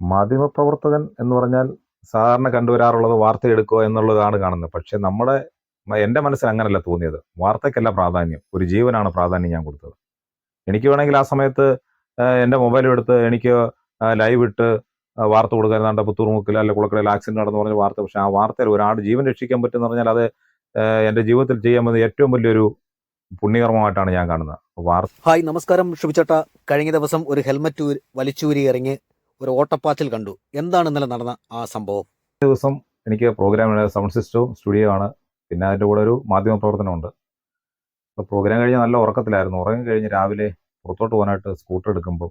മാധ്യമപ്രവർത്തകൻ എന്ന് പറഞ്ഞാൽ സാധാരണ കണ്ടുവരാറുള്ളത് വാർത്ത എടുക്കുക എന്നുള്ളതാണ് കാണുന്നത്. പക്ഷെ നമ്മുടെ എന്റെ മനസ്സിൽ അങ്ങനല്ല തോന്നിയത്. വാർത്തയ്ക്കല്ല പ്രാധാന്യം. ഒരു ജീവനാണ് പ്രാധാന്യം ഞാൻ കൊടുത്തത്. എനിക്ക് വേണമെങ്കിൽ ആ സമയത്ത് എന്റെ മൊബൈൽ എടുത്ത് എനിക്ക് ലൈവ് ഇട്ട് വാർത്ത കൊടുക്കാൻ ഏതാണ്ട് പുത്തൂർമുക്കിൽ അല്ലെ കുളക്കടയിൽ ആക്സിഡന്റ് നടന്നു പറഞ്ഞ വാർത്ത. പക്ഷേ ആ വാർത്തയിൽ ഒരാളുടെ ജീവൻ രക്ഷിക്കാൻ പറ്റുന്ന പറഞ്ഞാൽ അത് എന്റെ ജീവിതത്തിൽ ചെയ്യാൻ പറ്റുന്ന ഏറ്റവും വലിയൊരു പുണ്യകർമ്മമായിട്ടാണ് ഞാൻ കാണുന്നത്. വാർത്ത ഹായ് നമസ്കാരം. ഷുബിച്ചേട്ട കഴിഞ്ഞ ദിവസം ഒരു ഹെൽമറ്റ് വലിച്ചൂരി ഇറങ്ങി ഒരു ഓട്ടപ്പാച്ചിൽ കണ്ടു. എന്താണ് ഇന്നലെ നടന്ന ആ സംഭവം? ദിവസം എനിക്ക് പ്രോഗ്രാം സൗണ്ട് സിസ്റ്റവും സ്റ്റുഡിയോ ആണ്. പിന്നെ അതിന്റെ കൂടെ ഒരു മാധ്യമ പ്രവർത്തനമുണ്ട് അപ്പോൾ പ്രോഗ്രാം കഴിഞ്ഞ് നല്ല ഉറക്കത്തിലായിരുന്നു. ഉറങ്ങി കഴിഞ്ഞ് രാവിലെ പുറത്തോട്ട് പോകാനായിട്ട് സ്കൂട്ടർ എടുക്കുമ്പോൾ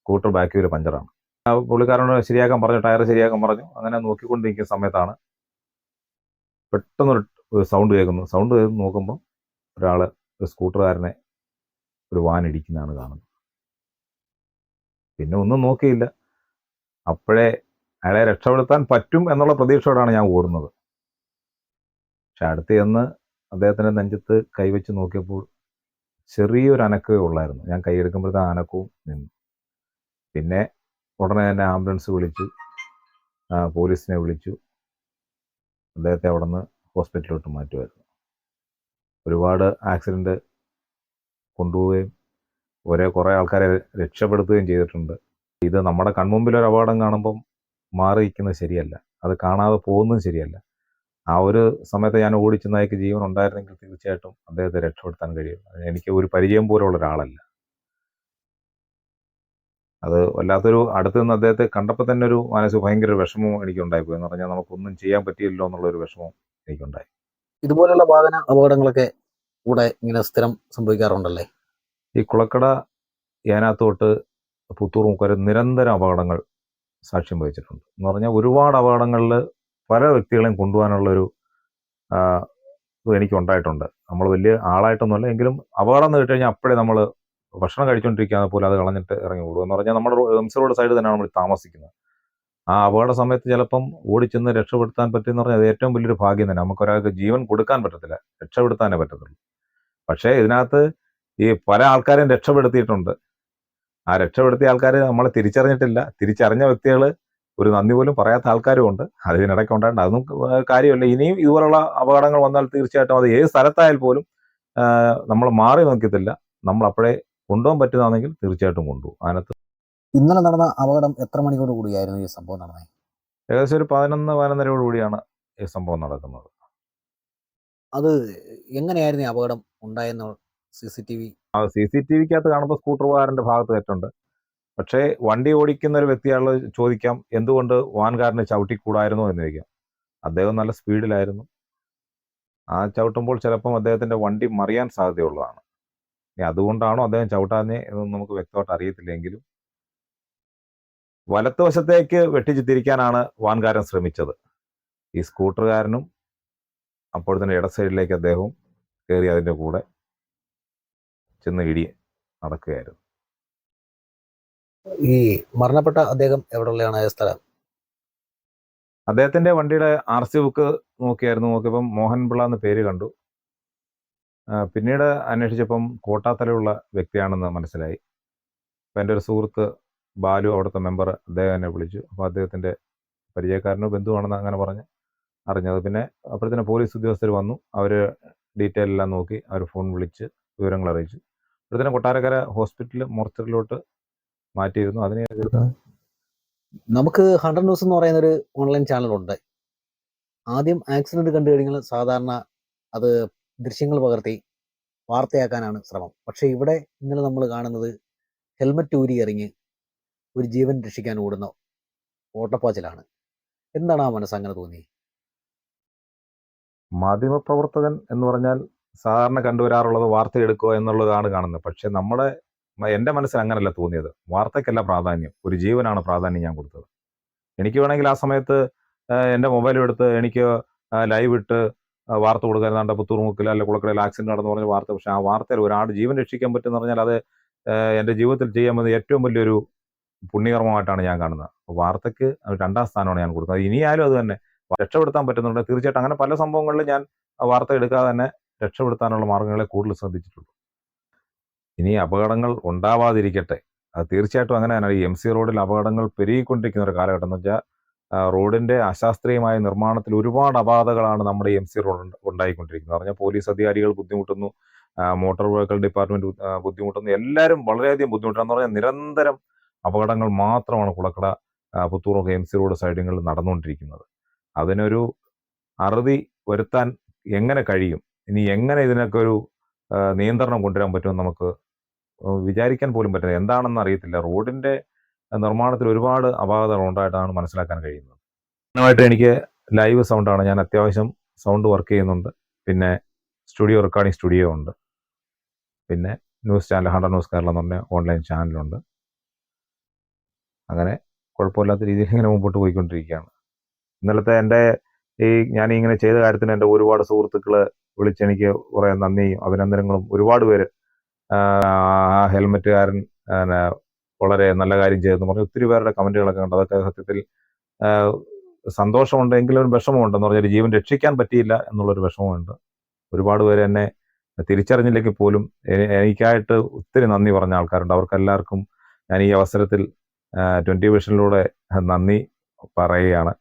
സ്കൂട്ടർ ബാക്ക് ഒരു പഞ്ചറാണ്. പുള്ളിക്കാരനോട് ശരിയാക്കാൻ പറഞ്ഞു ടയർ ശരിയാക്കാൻ പറഞ്ഞു. അങ്ങനെ നോക്കിക്കൊണ്ടിരിക്കുന്ന സമയത്താണ് പെട്ടെന്നൊരു സൗണ്ട് കേൾക്കുന്നു. സൗണ്ട് കേൾക്കുന്നു നോക്കുമ്പോൾ ഒരാൾ ഒരു സ്കൂട്ടറുകാരനെ ഒരു വാൻ ഇടിക്കുന്നതാണ് കാണുന്നത്. പിന്നെ ഒന്നും നോക്കിയില്ല. അപ്പോഴേ അയാളെ രക്ഷപ്പെടുത്താൻ പറ്റും എന്നുള്ള പ്രതീക്ഷയോടാണ് ഞാൻ ഓടുന്നത്. പക്ഷെ അടുത്ത് ചെന്ന് അദ്ദേഹത്തിന്റെ നെഞ്ചത്ത് കൈവച്ച് നോക്കിയപ്പോൾ ചെറിയൊരു അനക്കവേ ഉള്ളായിരുന്നു. ഞാൻ കൈയെടുക്കുമ്പോഴത്തെ അനക്കവും നിന്നു. പിന്നെ ഉടനെ തന്നെ ആംബുലൻസ് വിളിച്ചു. പോലീസിനെ വിളിച്ചു. അദ്ദേഹത്തെ അവിടെ നിന്ന് ഹോസ്പിറ്റലിലോട്ട് മാറ്റുമായിരുന്നു. ഒരുപാട് ആക്സിഡന്റ് കൊണ്ടുപോവുകയും ഒരേ കുറേ ആൾക്കാരെ രക്ഷപ്പെടുത്തുകയും ചെയ്തിട്ടുണ്ട്. ഇത് നമ്മുടെ കൺമുമ്പിൽ ഒരു അപകടം കാണുമ്പം മാറി നിൽക്കുന്നത് ശരിയല്ല. അത് കാണാതെ പോകുന്നതും ശരിയല്ല. ആ ഒരു സമയത്ത് ഞാൻ ഓടിച്ചെന്ന് അയാൾക്ക് ജീവൻ ഉണ്ടായിരുന്നെങ്കിൽ തീർച്ചയായിട്ടും അദ്ദേഹത്തെ രക്ഷപ്പെടുത്താൻ കഴിയും. എനിക്ക് ഒരു പരിചയം പോലുള്ള ഒരാളല്ല. അത് വല്ലാത്തൊരു അടുത്ത് നിന്ന് അദ്ദേഹത്തെ കണ്ടപ്പോൾ തന്നെ ഒരു മനസ്സ് ഭയങ്കര വിഷമവും എനിക്ക് ഉണ്ടായിപ്പോയി എന്ന് പറഞ്ഞാൽ നമുക്കൊന്നും ചെയ്യാൻ പറ്റിയില്ലല്ലോ എന്നുള്ള ഒരു വിഷമവും എനിക്കുണ്ടായി. ഇതുപോലുള്ള വാഹന അപകടങ്ങളൊക്കെ കൂടെ ഇങ്ങനെ സ്ഥിരം സംഭവിക്കാറുണ്ടല്ലേ? ഈ കുളക്കട ഏനാത്തോട്ട് പുത്തൂർ മുക്കര നിരന്തരം അപകടങ്ങൾ സാക്ഷ്യം വഹിച്ചിട്ടുണ്ട്. എന്ന് പറഞ്ഞാൽ ഒരുപാട് അപകടങ്ങളിൽ പല വ്യക്തികളെയും കൊണ്ടുപോകാനുള്ളൊരു എനിക്കുണ്ടായിട്ടുണ്ട്. നമ്മൾ വലിയ ആളായിട്ടൊന്നുമല്ല എങ്കിലും അപകടം എന്ന് കഴിഞ്ഞാൽ അപ്പോഴേ നമ്മൾ ഭക്ഷണം കഴിച്ചുകൊണ്ടിരിക്കുകയാണ് പോലും അത് കളഞ്ഞിട്ട് ഇറങ്ങി ഓടുക. എന്ന് പറഞ്ഞാൽ നമ്മുടെ എംസ് റോഡ് സൈഡ് തന്നെയാണ് നമ്മൾ താമസിക്കുന്നത്. ആ അപകട സമയത്ത് ചിലപ്പം ഓടിച്ചെന്ന് രക്ഷപ്പെടുത്താൻ പറ്റുമെന്ന് പറഞ്ഞാൽ അത് ഏറ്റവും വലിയൊരു ഭാഗ്യം തന്നെ. നമുക്ക് ഒരാൾക്ക് ജീവൻ കൊടുക്കാൻ പറ്റത്തില്ല രക്ഷപ്പെടുത്താനേ പറ്റത്തുള്ളൂ. പക്ഷേ ഇതിനകത്ത് ഈ പല ആൾക്കാരെയും രക്ഷപ്പെടുത്തിയിട്ടുണ്ട്. ആ രക്ഷപ്പെടുത്തിയ ആൾക്കാർ നമ്മളെ തിരിച്ചറിഞ്ഞിട്ടില്ല. തിരിച്ചറിഞ്ഞ വ്യക്തികൾ ഒരു നന്ദി പോലും പറയാത്ത ആൾക്കാരും ഉണ്ട്. അത് ഇതിനിടയ്ക്ക് ഉണ്ടായിട്ട് അതൊന്നും കാര്യമല്ല. ഇനിയും ഇതുപോലുള്ള അപകടങ്ങൾ വന്നാൽ തീർച്ചയായിട്ടും അത് ഏത് സ്ഥലത്തായാൽ പോലും നമ്മൾ മാറി നോക്കത്തില്ല നമ്മൾ അപ്പോഴേ കൊണ്ടുപോകാൻ പറ്റുന്നതാണെങ്കിൽ തീർച്ചയായിട്ടും കൊണ്ടുപോകും. അതിനകത്ത് ഇന്നലെ നടന്ന അപകടം എത്ര മണിയോട് കൂടിയായിരുന്നു ഈ സംഭവം നടന്നത് ഏകദേശം ഒരു പതിനൊന്ന് പതിനൊന്നരയോട് കൂടിയാണ് ഈ സംഭവം നടക്കുന്നത്. അത് എങ്ങനെയായിരുന്നു ഈ അപകടം ഉണ്ടായെന്ന് സി സി ടി വി ആ സി സി ടി വിക്കകത്ത് കാണുമ്പോൾ സ്കൂട്ടർകാരന്റെ ഭാഗത്ത് തെറ്റുണ്ട്. പക്ഷേ വണ്ടി ഓടിക്കുന്ന ഒരു വ്യക്തിയാൾ ചോദിക്കാം എന്തുകൊണ്ട് വാൻകാരന് ചവിട്ടിക്കൂടായിരുന്നു എന്ന് ചോദിക്കാം. അദ്ദേഹം നല്ല സ്പീഡിലായിരുന്നു. ആ ചവിട്ടുമ്പോൾ ചിലപ്പം അദ്ദേഹത്തിന്റെ വണ്ടി മറിയാൻ സാധ്യതയുള്ളതാണ്. അതുകൊണ്ടാണോ അദ്ദേഹം ചവിട്ടാഞ്ഞേ എന്ന് നമുക്ക് വ്യക്തമായിട്ട് അറിയത്തില്ലെങ്കിലും വലത്തുവശത്തേക്ക് വെട്ടിച്ചിത്തിരിക്കാനാണ് വാൻകാരൻ ശ്രമിച്ചത്. ഈ സ്കൂട്ടറുകാരനും അപ്പോൾ തന്നെ ഇട സൈഡിലേക്ക് അദ്ദേഹവും കയറി അതിന്റെ കൂടെ. ചെന്ന് ഇടി നടക്കുകയായിരുന്നു. ഈ മരണപ്പെട്ട അദ്ദേഹം എവിടെയുള്ളതാണ് സ്ഥലം? അദ്ദേഹത്തിന്റെ വണ്ടിയുടെ ആർ സി ബുക്ക് നോക്കിയായിരുന്നു. നോക്കിയപ്പം മോഹൻ പിള്ള എന്ന് പേര് കണ്ടു. പിന്നീട് അന്വേഷിച്ചപ്പം കോട്ടാത്തലയുള്ള വ്യക്തിയാണെന്ന് മനസ്സിലായി. അപ്പം എന്റെ ഒരു സുഹൃത്ത് ബാലു അവിടുത്തെ മെമ്പർ അദ്ദേഹം എന്നെ വിളിച്ചു. അപ്പോൾ അദ്ദേഹത്തിന്റെ പരിചയക്കാരനോ ബന്ധുവാണെന്ന് അങ്ങനെ പറഞ്ഞ് അറിഞ്ഞത്. പിന്നെ അപ്പോഴത്തേന് പോലീസ് ഉദ്യോഗസ്ഥർ വന്നു. അവർ ഡീറ്റെയിൽ എല്ലാം നോക്കി. അവർ ഫോൺ വിളിച്ച് വിവരങ്ങൾ അറിയിച്ചു. അപ്പോഴത്തേനും കൊട്ടാരക്കര ഹോസ്പിറ്റൽ മോർച്ചറിലോട്ട് മാറ്റിയിരുന്നു. അതിനെ നമുക്ക് ഹൺഡ്രഡ് ന്യൂസ് എന്ന് പറയുന്ന ഒരു ഓൺലൈൻ ചാനലുണ്ട്. ആദ്യം ആക്സിഡന്റ് കണ്ടു കഴിഞ്ഞാൽ സാധാരണ അത് ദൃശ്യങ്ങൾ പകർത്തി വാർത്തയാക്കാനാണ് ശ്രമം. പക്ഷേ ഇവിടെ ഇന്നലെ നമ്മൾ കാണുന്നത് ഹെൽമറ്റ് ഊരി എറിഞ്ഞ് ഒരു ജീവൻ രക്ഷിക്കാൻ ഓടുന്ന ഓട്ടപ്പാച്ചിലാണ്. എന്താണ് ആ മനസ്സ് അങ്ങനെ തോന്നി മാധ്യമപ്രവർത്തകൻ എന്ന് പറഞ്ഞാൽ സാധാരണ കണ്ടുവരാറുള്ളത് വാർത്ത എടുക്കുക എന്നുള്ളതാണ് കാണുന്നത്. പക്ഷെ നമ്മുടെ എന്റെ മനസ്സിൽ അങ്ങനല്ല തോന്നിയത്. വാർത്തയ്ക്കല്ല പ്രാധാന്യം. ഒരു ജീവനാണ് പ്രാധാന്യം ഞാൻ കൊടുത്തത്. എനിക്ക് വേണമെങ്കിൽ ആ സമയത്ത് എന്റെ മൊബൈൽ എടുത്ത് എനിക്ക് ലൈവ് ഇട്ട് വാർത്ത കൊടുക്കാൻ ഏതാണ്ട് പുത്തൂർമുക്കിൽ അല്ലെ കുളക്കടയിൽ ആക്സിഡന്റ് നടന്നു പറഞ്ഞ വാർത്ത. പക്ഷെ ആ വാർത്തയിൽ ഒരാളുടെ ജീവൻ രക്ഷിക്കാൻ പറ്റുമെന്ന് പറഞ്ഞാൽ അത് എന്റെ ജീവിതത്തിൽ ചെയ്യാൻ പറ്റുന്ന ഏറ്റവും വലിയൊരു പുണ്യകർമ്മമായിട്ടാണ് ഞാൻ കാണുന്നത്. വാർത്തയ്ക്ക് രണ്ടാം സ്ഥാനമാണ് ഞാൻ കൊടുക്കുന്നത്. ഇനിയായാലും അത് തന്നെ. രക്ഷപ്പെടുത്താൻ പറ്റുന്നുണ്ട്. തീർച്ചയായിട്ടും അങ്ങനെ പല സംഭവങ്ങളിലും ഞാൻ വാർത്ത എടുക്കാതെ തന്നെ രക്ഷപ്പെടുത്താനുള്ള മാർഗങ്ങളെ കൂടുതൽ ശ്രദ്ധിച്ചിട്ടുള്ളൂ. ഇനി അപകടങ്ങൾ ഉണ്ടാവാതിരിക്കട്ടെ. അത് തീർച്ചയായിട്ടും അങ്ങനെ ഈ എം സി റോഡിൽ അപകടങ്ങൾ പെരുകിക്കൊണ്ടിരിക്കുന്ന ഒരു കാലഘട്ടം എന്ന് വെച്ചാൽ റോഡിന്റെ അശാസ്ത്രീയമായ നിർമ്മാണത്തിൽ ഒരുപാട് അപാതകളാണ് നമ്മുടെ എം സി റോഡ് ഉണ്ട്- ഉണ്ടായിക്കൊണ്ടിരിക്കുന്നത്. പറഞ്ഞാൽ പോലീസ് അധികാരികൾ ബുദ്ധിമുട്ടുന്നു മോട്ടോർ വെഹിക്കിൾ ഡിപ്പാർട്ട്മെന്റ് ബുദ്ധിമുട്ടുന്നു എല്ലാവരും വളരെയധികം ബുദ്ധിമുട്ടാന്ന്. പറഞ്ഞാൽ നിരന്തരം അപകടങ്ങൾ മാത്രമാണ് കുളക്കട പുത്തൂറൊക്കെ എം സി റോഡ് സൈഡുകളിൽ നടന്നുകൊണ്ടിരിക്കുന്നത്. അതിനൊരു അറുതി വരുത്താൻ എങ്ങനെ കഴിയും? ഇനി എങ്ങനെ ഇതിനൊക്കെ ഒരു നിയന്ത്രണം കൊണ്ടുവരാൻ പറ്റുമെന്ന് നമുക്ക് വിചാരിക്കാൻ പോലും പറ്റില്ല. എന്താണെന്ന് അറിയത്തില്ല. റോഡിന്റെ നിർമ്മാണത്തിൽ ഒരുപാട് അപാകതകൾ ഉണ്ടായിട്ടാണ് മനസ്സിലാക്കാൻ കഴിയുന്നത്. പ്രധാനമായിട്ട് എനിക്ക് ലൈവ് സൗണ്ടാണ്. ഞാൻ അത്യാവശ്യം സൗണ്ട് വർക്ക് ചെയ്യുന്നുണ്ട്. പിന്നെ സ്റ്റുഡിയോ റെക്കോർഡിംഗ് സ്റ്റുഡിയോ ഉണ്ട്. പിന്നെ news channel hundred news Keralam എന്ന് പറഞ്ഞ ഓൺലൈൻ ചാനലുണ്ട്. അങ്ങനെ കുഴപ്പമില്ലാത്ത രീതിയിൽ ഇങ്ങനെ മുമ്പോട്ട് പോയിക്കൊണ്ടിരിക്കുകയാണ്. ഇന്നലത്തെ എന്റെ ഈ ഞാൻ ഇങ്ങനെ ചെയ്ത കാര്യത്തിന് എന്റെ ഒരുപാട് സുഹൃത്തുക്കൾ വിളിച്ചെനിക്ക് കുറേ നന്ദിയും അഭിനന്ദനങ്ങളും. ഒരുപാട് പേര് ആ ഹെൽമെറ്റുകാരൻ വളരെ നല്ല കാര്യം ചെയ്തെന്ന് പറഞ്ഞ് ഒത്തിരി പേരുടെ കമന്റുകളൊക്കെ ഉണ്ട് അതൊക്കെ സത്യത്തിൽ സന്തോഷമുണ്ട് എങ്കിലും ഒരു വിഷമമുണ്ടെന്ന് പറഞ്ഞാൽ ജീവൻ രക്ഷിക്കാൻ പറ്റിയില്ല എന്നുള്ളൊരു വിഷമമുണ്ട്. ഒരുപാട് പേര് എന്നെ തിരിച്ചറിഞ്ഞില്ലെങ്കിൽ പോലും എനിക്കായിട്ട് ഒത്തിരി നന്ദി പറഞ്ഞ ആൾക്കാരുണ്ട്. അവർക്കെല്ലാവർക്കും ഞാൻ ഈ അവസരത്തിൽ ട്വന്റി വിഷനിലൂടെ നന്ദി പറയുകയാണ്.